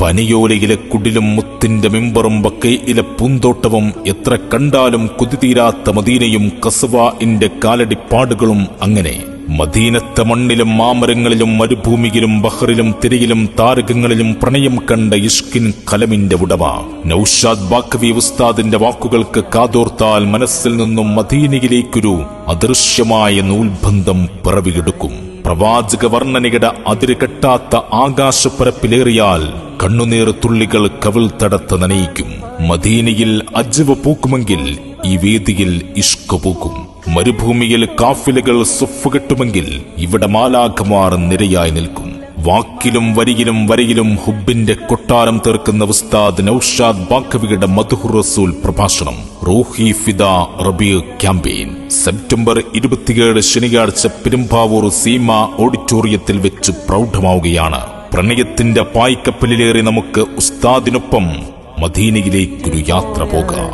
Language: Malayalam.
പനിയോലയിലെ കുടിലും മുത്തിന്റെ മിമ്പറും ബക്കയിലെ പൂന്തോട്ടവും എത്ര കണ്ടാലും കുതിതീരാത്ത മദീനയും കസുവ ഇന്റെ കാലടിപ്പാടുകളും അങ്ങനെ. മദീനത്തെ മണ്ണിലും മാമരങ്ങളിലും മരുഭൂമിയിലും ബഹറിലും തിരയിലും താരകങ്ങളിലും പ്രണയം കണ്ട ഇഷ്കിൻ കലമിന്റെ ഉടമ. നൌഷാദ് ബാഖവി ഉസ്താദിന്റെ വാക്കുകൾക്ക് കാതോർത്താൽ മനസ്സിൽ നിന്നും മദീനയിലേക്കൊരു അദൃശ്യമായ നൂൽബന്ധം പിറവിയെടുക്കും. പ്രവാചക വർണനയുടെ അതിരുകെട്ടാത്ത ആകാശപ്പരപ്പിലേറിയാൽ കണ്ണുനീർ തുള്ളികൾ കവിൾ തടത്ത് നനയിക്കും. മദീനയിൽ അജവ് പൂക്കുമെങ്കിൽ ഈ വേദിയിൽ ഇഷ്ക പൂക്കും. മരുഭൂമിയിൽ കാഫിലുകൾ സുഫ് കെട്ടുമെങ്കിൽ ഇവിടെ മാലാഖമാർ നിരയായി നിൽക്കും. വാക്കിലും വരിയിലും വരയിലും ഹുബിന്റെ കൊട്ടാരം തീർക്കുന്ന ഉസ്താദ് നൌഷാദ് ബാഖവിയുടെ മധുഹുർ റസൂൽ പ്രഭാഷണം റൂഹി ഫിദ റബീ ക്യാമ്പയിൻ. സെപ്റ്റംബർ ഇരുപത്തിയേഴ് ശനിയാഴ്ച പെരുമ്പാവൂർ സീമ ഓഡിറ്റോറിയത്തിൽ വെച്ച് പ്രൗഢമാവുകയാണ്. പ്രണയത്തിന്റെ പായ്ക്കപ്പലിലേറി നമുക്ക് ഉസ്താദിനൊപ്പം മദീനയിലേക്കൊരു യാത്ര പോകാം.